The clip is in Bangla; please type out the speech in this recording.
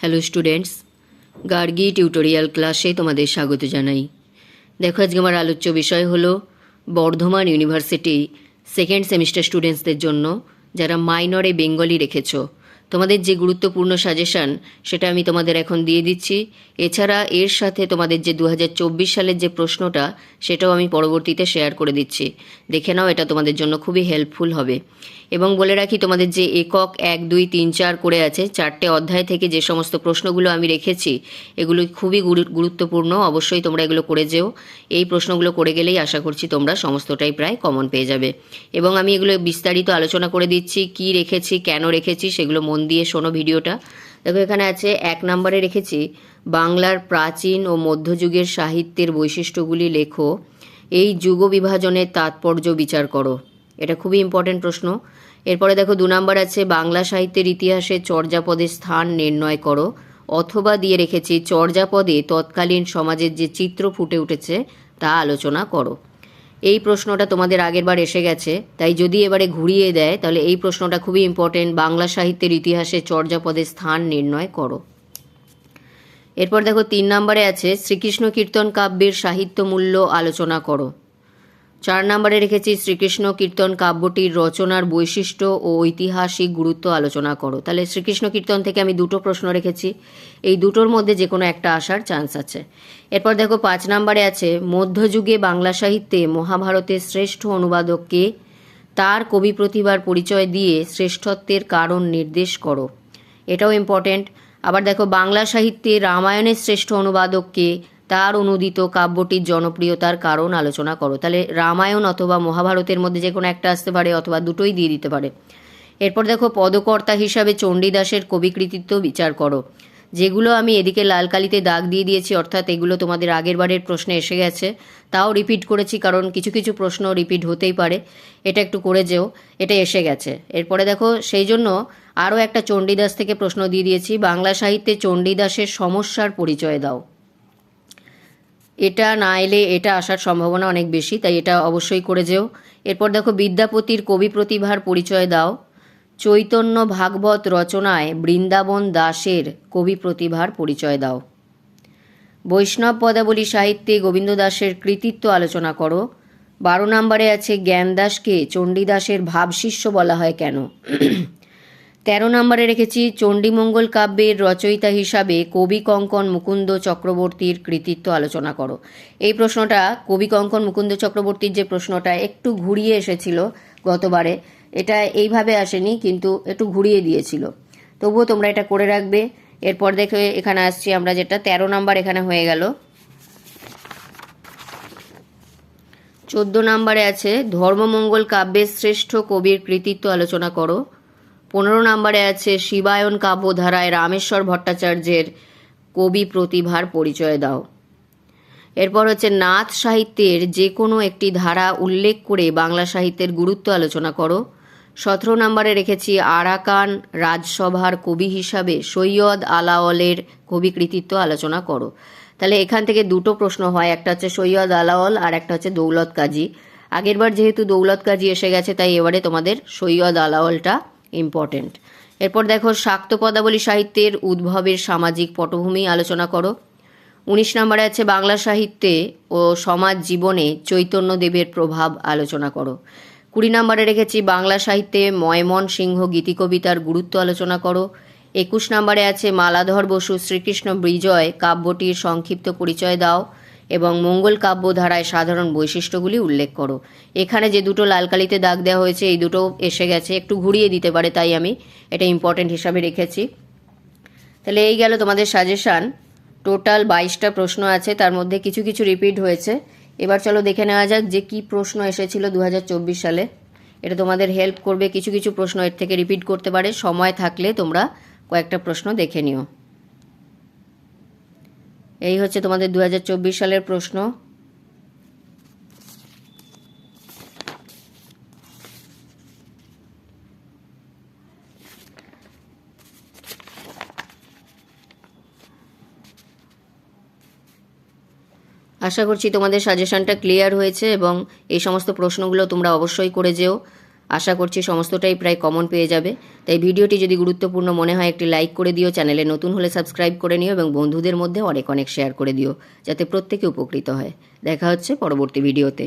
হ্যালো স্টুডেন্টস গার্গি টিউটোরিয়াল ক্লাসে তোমাদের স্বাগত জানাই। দেখো, আজকে আমার আলোচ্য বিষয় হলো বর্ধমান ইউনিভার্সিটি সেকেন্ড সেমিস্টার স্টুডেন্টসদের জন্য যারা মাইনরে বেঙ্গলি রেখেছো। তোমাদের যে গুরুত্বপূর্ণ সাজেশন সেটা আমি তোমাদের এখন দিয়ে দিচ্ছি। এছাড়া এর সাথে তোমাদের যে দু হাজার চব্বিশ সালের যে প্রশ্নটা, সেটাও আমি পরবর্তীতে শেয়ার করে দিচ্ছি। দেখে নাও, এটা তোমাদের জন্য খুবই হেল্পফুল হবে। এবং বলে রাখি, তোমাদের যে একক এক, দুই, তিন, চার করে আছে, চারটে অধ্যায় থেকে যে সমস্ত প্রশ্নগুলো আমি রেখেছি, এগুলো খুবই গুরু- গুরুত্বপূর্ণ। অবশ্যই তোমরা এগুলো করে যেও। এই প্রশ্নগুলো করে গেলেই আশা করছি তোমরা সমস্তটাই প্রায় কমন পেয়ে যাবে। এবং আমি এগুলো বিস্তারিত আলোচনা করে দিচ্ছি, কি রেখেছি, কেন রেখেছি, সেগুলো মন দিয়ে শোনো ভিডিওটা। দেখো, এখানে আছে, এক নম্বরে রেখেছি, বাংলার প্রাচীন ও মধ্যযুগের সাহিত্যের বৈশিষ্ট্যগুলি লেখো। এই যুগ বিভাজনের তাৎপর্য বিচার করো। এটা খুবই ইম্পর্টেন্ট প্রশ্ন। এরপরে দেখো, দু নম্বর আছে, বাংলা সাহিত্যের ইতিহাসে চর্যাপদের স্থান নির্ণয় করো। অথবা দিয়ে রেখেছি, চর্যাপদে তৎকালীন সমাজের যে চিত্র ফুটে উঠেছে, তা আলোচনা করো। এই প্রশ্নটা তোমাদের আগের বার এসে গেছে, তাই যদি এবারে ঘুরিয়ে দেয়, তাহলে এই প্রশ্নটা খুবই ইম্পর্টেন্ট বাংলা সাহিত্যের ইতিহাসে চর্যাপদের স্থান নির্ণয় করো। এরপর দেখো, তিন নম্বরে আছে, শ্রীকৃষ্ণ কীর্তন কাব্যের সাহিত্য মূল্য আলোচনা করো। চার নম্বরে রেখেছি শ্রীকৃষ্ণ কীর্তন কাব্যটির রচনার বৈশিষ্ট্য ও ঐতিহাসিক গুরুত্ব আলোচনা করো। তাহলে শ্রীকৃষ্ণ কীর্তন থেকে আমি দুটো প্রশ্ন রেখেছি। এই দুটোর মধ্যে যে কোনো একটা আসার চান্স আছে। এরপর দেখো পাঁচ নম্বরে আছে, মধ্যযুগে বাংলা সাহিত্যে মহাভারতের শ্রেষ্ঠ অনুবাদককে তার কবি প্রতিভার পরিচয় দিয়ে শ্রেষ্ঠত্বের কারণ নির্দেশ করো। এটাও ইম্পর্টেন্ট আবার দেখো বাংলা সাহিত্যে রামায়ণের শ্রেষ্ঠ অনুবাদককে তার অনুদিত কাব্যটির জনপ্রিয়তার কারণ আলোচনা করো। তাহলে রামায়ণ অথবা মহাভারতের মধ্যে যে কোনো একটা আসতে পারে অথবা দুটোই দিয়ে দিতে পারে। এরপর দেখো, পদকর্তা হিসাবে চণ্ডীদাসের কবি কৃতিত্ব বিচার করো। যেগুলো আমি এদিকে লাল কালিতে দাগ দিয়ে দিয়েছি, অর্থাৎ এগুলো তোমাদের আগের বারের প্রশ্নে এসে গেছে। তাও রিপিট করেছি, কারণ কিছু কিছু প্রশ্ন রিপিট হতেই পারে। এটা একটু করে যেও, এটা এসে গেছে। এরপরে দেখো, সেই জন্য আরও একটা চণ্ডীদাস থেকে প্রশ্ন দিয়ে দিয়েছি। বাংলা সাহিত্যে চণ্ডীদাসের সমস্যার পরিচয় দাও। এটা না এলে এটা আসার সম্ভাবনা অনেক বেশি, তাই এটা অবশ্যই করে যেও। এরপর দেখো, বিদ্যাপতির কবি প্রতিভার পরিচয় দাও। চৈতন্য ভাগবত রচনায় বৃন্দাবন দাসের কবি প্রতিভার পরিচয় দাও। বৈষ্ণব পদাবলী সাহিত্যে গোবিন্দ দাসের কৃতিত্ব আলোচনা করো। বারো নম্বরে আছে জ্ঞানদাসকে চণ্ডীদাসের ভাবশিষ্য বলা হয় কেন? তেরো নম্বরে রেখেছি চণ্ডীমঙ্গল কাব্যের রচয়িতা হিসাবে কবি কঙ্কন মুকুন্দ চক্রবর্তীর কৃতিত্ব আলোচনা করো। এই প্রশ্নটা, কবি কঙ্কন মুকুন্দ চক্রবর্তীর যে প্রশ্নটা একটু ঘুরিয়ে এসেছিল গতবারে, এটা এইভাবে আসেনি, কিন্তু একটু ঘুরিয়ে দিয়েছিল। তবুও তোমরা এটা করে রাখবে। এরপর দেখে, এখানে আসছি আমরা যেটা, তেরো নাম্বার এখানে হয়ে গেল। চোদ্দ নম্বরে আছে, ধর্মমঙ্গল কাব্যের শ্রেষ্ঠ কবির কৃতিত্ব আলোচনা করো। পনেরো নম্বরে আছে শিবায়ন কাব্যধারায় রামেশ্বর ভট্টাচার্যের কবি প্রতিভার পরিচয় দাও। এরপর হচ্ছে নাথ সাহিত্যের যে কোনো একটি ধারা উল্লেখ করে বাংলা সাহিত্যের গুরুত্ব আলোচনা করো। সতেরো নম্বরে রেখেছি আরাকান রাজসভার কবি হিসাবে সৈয়দ আলাওলের কবি কৃতিত্ব আলোচনা করো। তাহলে এখান থেকে দুটো প্রশ্ন হয়, একটা হচ্ছে সৈয়দ আলাওল আর একটা হচ্ছে দৌলত কাজী। আগেরবার যেহেতু দৌলত কাজী এসে গেছে, তাই এবারে তোমাদের সৈয়দ আলাওলটা ইম্পর্টেন্ট এরপর দেখো, শাক্ত পদাবলী সাহিত্যের উদ্ভবের সামাজিক পটভূমি আলোচনা করো। উনিশ নম্বরে আছে বাংলা সাহিত্যে ও সমাজ জীবনে চৈতন্যদেবের প্রভাব আলোচনা করো। কুড়ি নম্বরে রেখেছি বাংলা সাহিত্যে ময়মন সিংহ গীতিকবিতার গুরুত্ব আলোচনা করো। একুশ নম্বরে আছে মালাধর বসু শ্রীকৃষ্ণ বিজয় কাব্যটির সংক্ষিপ্ত পরিচয় দাও। এবং মঙ্গল কাব্য ধারায় সাধারণ বৈশিষ্ট্যগুলি উল্লেখ করো। এখানে যে দুটো লাল কালিতে দাগ দেওয়া হয়েছে, এই দুটো এসে গেছে। একটু ঘুরিয়ে দিতে পারে, তাই আমি এটা ইম্পর্টেন্ট হিসাবে রেখেছি। তাহলে এই গেল তোমাদের সাজেশান টোটাল বাইশটা প্রশ্ন আছে, তার মধ্যে কিছু কিছু রিপিট হয়েছে। এবার চলো দেখে নেওয়া যাক যে কি প্রশ্ন এসেছিল দু হাজার চব্বিশ সালে। এটা তোমাদের হেল্প করবে, কিছু কিছু প্রশ্ন এর থেকে রিপিট করতে পারে। সময় থাকলে তোমরা কয়েকটা প্রশ্ন দেখে নিও। এই হচ্ছে তোমাদের দুই হাজার চব্বিশ সালের প্রশ্ন। আশা করছি তোমাদের সাজেশনটা ক্লিয়ার হয়েছে এবং এই সমস্ত প্রশ্নগুলো তোমরা অবশ্যই করে যেও। আশা করছি সমস্তটাই প্রায় কমন পেয়ে যাবে। তাই ভিডিওটি যদি গুরুত্বপূর্ণ মনে হয়, একটি লাইক করে দিও, চ্যানেলে নতুন হলে সাবস্ক্রাইব করে নিও এবং বন্ধুদের মধ্যে অনেক অনেক শেয়ার করে দিও, যাতে প্রত্যেকে উপকৃত হয়। দেখা হচ্ছে পরবর্তী ভিডিওতে